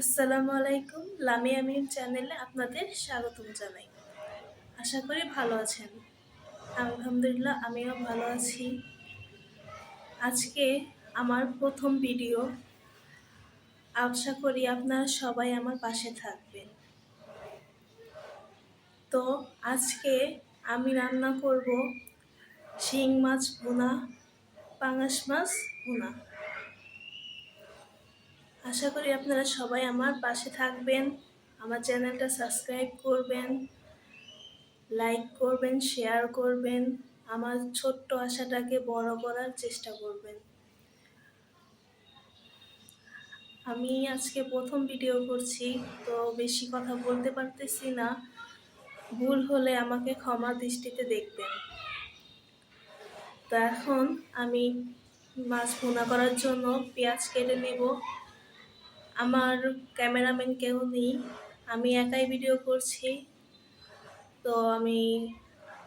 আসসালামু আলাইকুম, লামি আমির চ্যানেলে আপনাদের স্বাগতম জানাই। আশা করি ভালো আছেন। আলহামদুলিল্লাহ, আমিও ভালো আছি। আজকে আমার প্রথম ভিডিও। আশা করি আপনারা সবাই আমার পাশে থাকবেন। তো আজকে আমি রান্না করব শিং মাছ ভুনা, পাঙাশ মাছ ভুনা। আশা করি আপনারা সবাই আমার পাশে থাকবেন, আমার চ্যানেলটা সাবস্ক্রাইব করবেন, লাইক করবেন, শেয়ার করবেন, আমার ছোট্ট আশাটাকে বড় করার চেষ্টা করবেন। আমি আজকে প্রথম ভিডিও করছি, তো বেশি কথা বলতে পারতেছি না। ভুল হলে আমাকে ক্ষমা দৃষ্টিতে দেখবেন। তো এখন আমি মাছ ভুনা করার জন্য পেঁয়াজ কেটে নেব। আমার ক্যামেরাম্যান কেউ নেই। আমি একাই ভিডিও করছি। তো আমি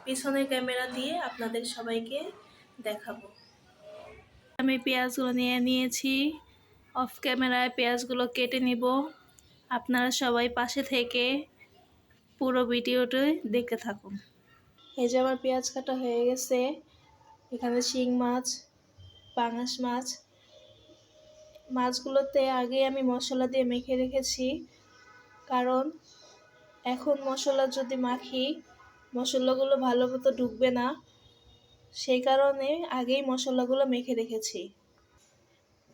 পিছনে ক্যামেরা দিয়ে আপনাদের সবাইকে দেখাবো। আমি পেঁয়াজগুলো নিয়ে নিয়েছি। অফ ক্যামেরায় পেঁয়াজগুলো কেটে নিব। আপনারা সবাই পাশে থেকে পুরো ভিডিওটি দেখতে থাকুন। এই যে আমার পেঁয়াজ কাটা হয়ে গেছে। এখানে শিং মাছ, পাঙাশ মাছ মাছগুলোতে আগে আমি মশলা দিয়ে মেখে রেখেছি। কারণ এখন মশলা যদি মাখি, মশলাগুলো ভালো মতো ঢুকবে না। সেই কারণে আগেই মশলাগুলো মেখে রেখেছি।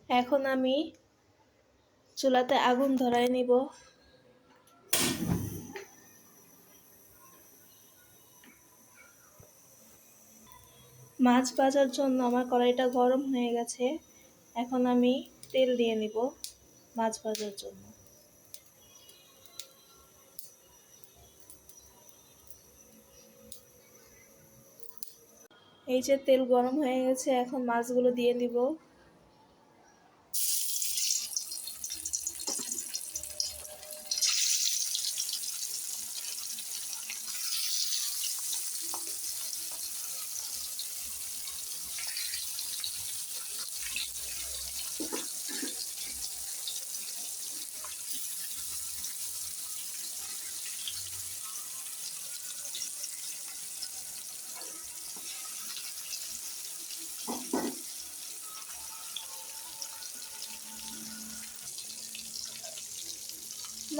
এখন আমি চুলাতে আগুন ধরাই নিব। মাছ ভাজার জন্য আমার কড়াইটা গরম হয়ে গেছে। এখন আমি তেল দিয়ে নিব মাছ ভাজার জন্য। এই যে তেল গরম হয়ে গেছে, এখন মাছগুলো দিয়ে দিব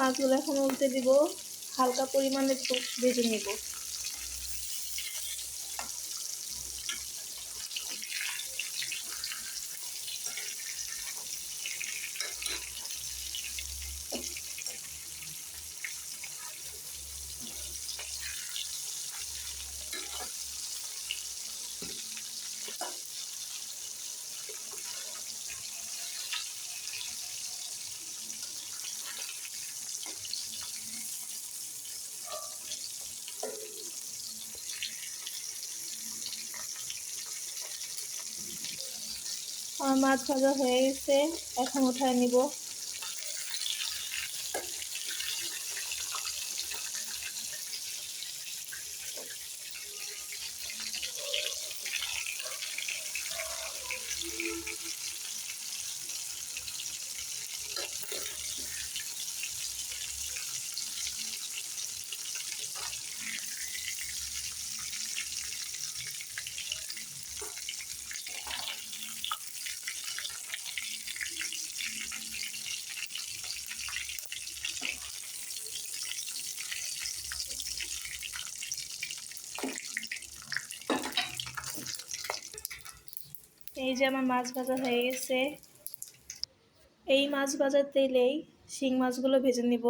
মাছগুলো এখন উল্টে দিব হালকা পরিমাণে ভেজে নেব। আমার মাছ ভাজা হয়ে গেছে এখন উঠায় নিব। এই যে আমার মাছ ভাজা হয়ে গেছে। এই মাছ ভাজার তেলেই শিং মাছগুলো ভেজে নিব।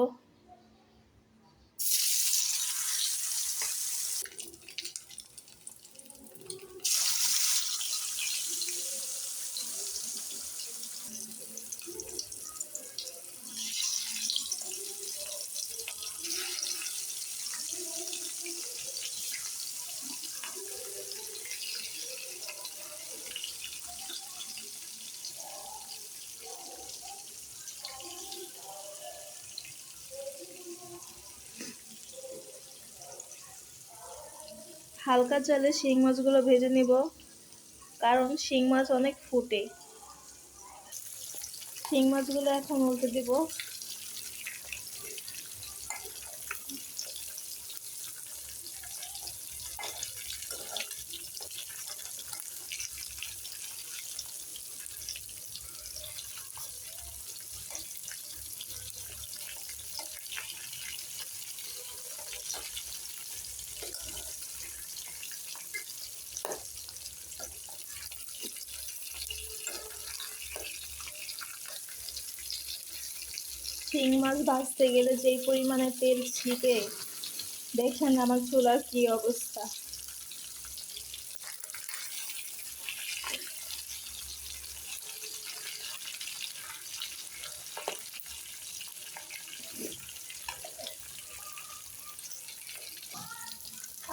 হালকা জালে শিং মাছগুলো ভেজে নিব, কারণ শিং মাছ অনেক ফুটে। শিং মাছগুলো এখন উল্টে দিব। শিং মাছ ভাজতে গেলে যেই পরিমাণে তেল ছিটে, দেখেন আমার চুলার কি অবস্থা।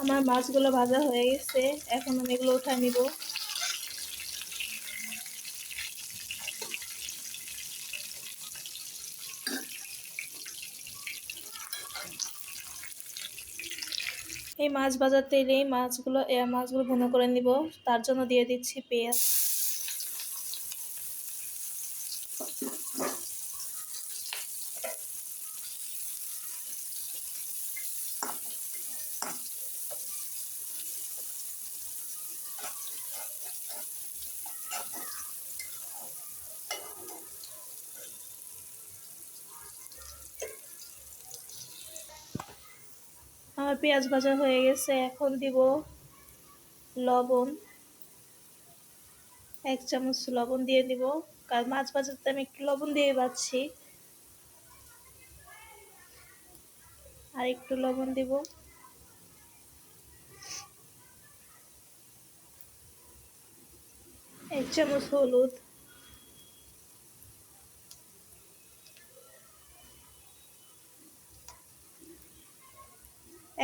আমার মাছগুলো ভাজা হয়ে গেছে, এখন আমি এগুলো উঠায় নিব। এই মাছ ভাজার এই মাছগুলো মাছগুলো ভুনো করে নিব। তার জন্য দিয়ে দিচ্ছি পেঁয়াজ। পেঁয়াজ ভাজা হয়ে গেছে, এখন দিব লবণ। এক চামচ লবণ দিয়ে দিব, কারণ মাছ ভাজাতে আমি একটু লবণ দিয়ে পাচ্ছি আর একটু লবণ দিব। এক চামচ হলুদ।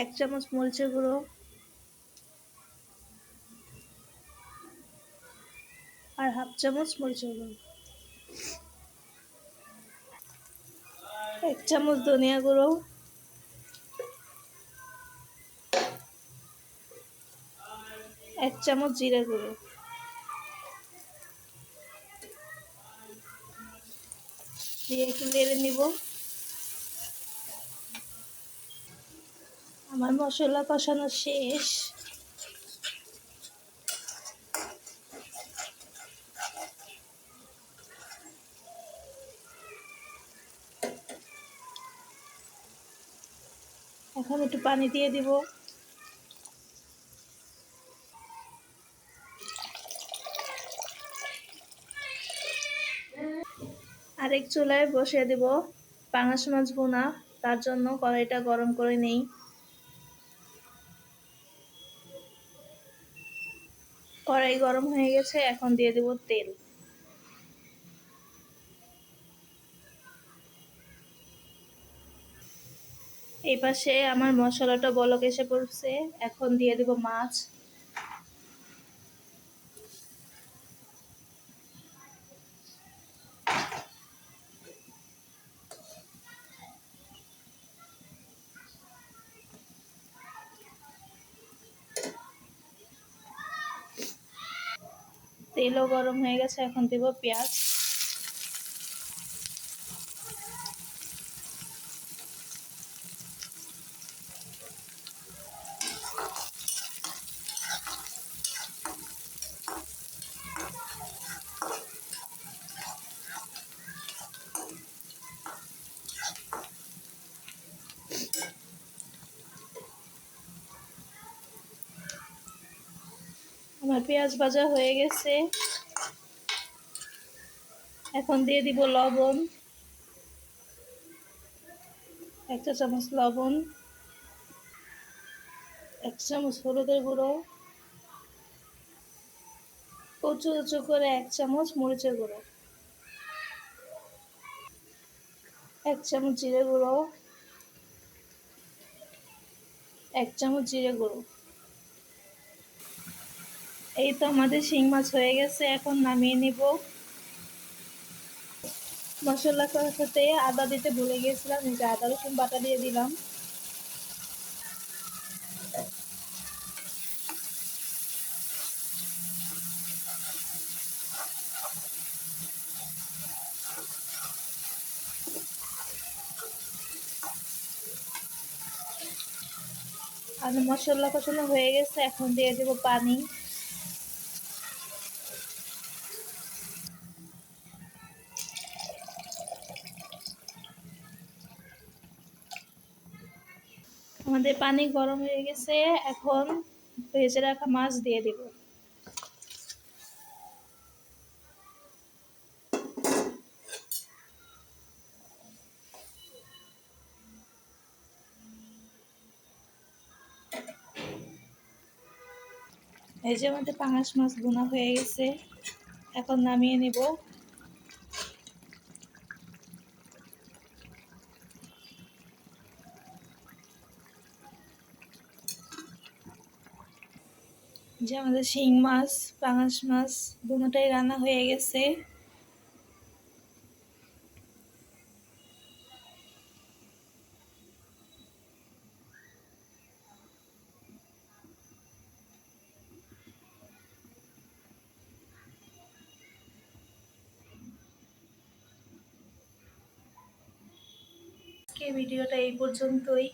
এক চামচ মরিচের গুঁড়ো। আর হাফ চামচ মরিচের গুঁড়ো। এক চামচ ধনিয়া গুঁড়ো। এক চামচ জিরা গুঁড়ো। দিয়ে একটু নেড়ে নিব। আমার মশলা কষানো শেষ। এখন একটু পানি দিয়ে দিব। আরেক চুলায় বসিয়ে দিব পাঙাশ মাছ বোনা তার জন্য কড়াইটা গরম করে নেই। কড়াই গরম হয়ে গেছে, এখন দিয়ে দেব তেল। এই পাশে আমার মশলাটা বলক এসে পড়ছে, এখন দিয়ে দেব মাছ। তেলও গরম হয়ে গেছে এখন দেব পেঁয়াজ। পেঁয়াজ ভাজা হয়ে গেছে। এখন দিয়ে দিব লবণ। একটা চামচ লবণ। এক চামচ হলুদের গুঁড়ো। কচু উঁচু করে এক চামচ মরিচের গুঁড়ো। এক চামচ জিরে গুঁড়ো। এক চামচ জিরে গুঁড়ো। এই তো আমাদের শিং মাছ হয়ে গেছে, এখন নামিয়ে নিব। মশলা সাথে আদা দিতে ভুলে গিয়েছিলাম যে আদা, রসুন বাটা দিয়ে দিলাম। আর মশলা কষানো হয়ে গেছে, এখন দিয়ে দেব পানি। আমাদের পানি গরম হয়ে গেছে, এখন ভেজে রাখা মাছ দিয়ে দেব। ভেজে আমাদের পাঙাশ মাছ গুনা হয়ে গেছে, এখন নামিয়ে নেব। যে আমাদের শিং মাছ, পাঙাশ মাছ দুটোটাই রান্না হয়ে গেছে। ভিডিওটা এই পর্যন্তই।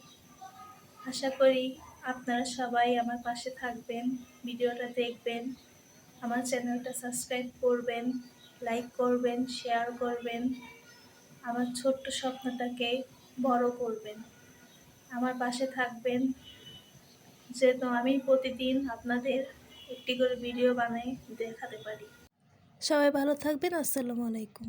আশা করি আপনারা সবাই আমার পাশে থাকবেন, ভিডিওটা দেখবেন, আমার চ্যানেলটা সাবস্ক্রাইব করবেন, লাইক করবেন, শেয়ার করবেন, আমার ছোট্ট স্বপ্নটাকে বড় করবেন। আমার পাশে থাকবেন, যেহেতু আমি প্রতিদিন আপনাদের একটি করে ভিডিও বানাই, দেখাতে পারি। সবাই ভালো থাকবেন, আসসালামু আলাইকুম।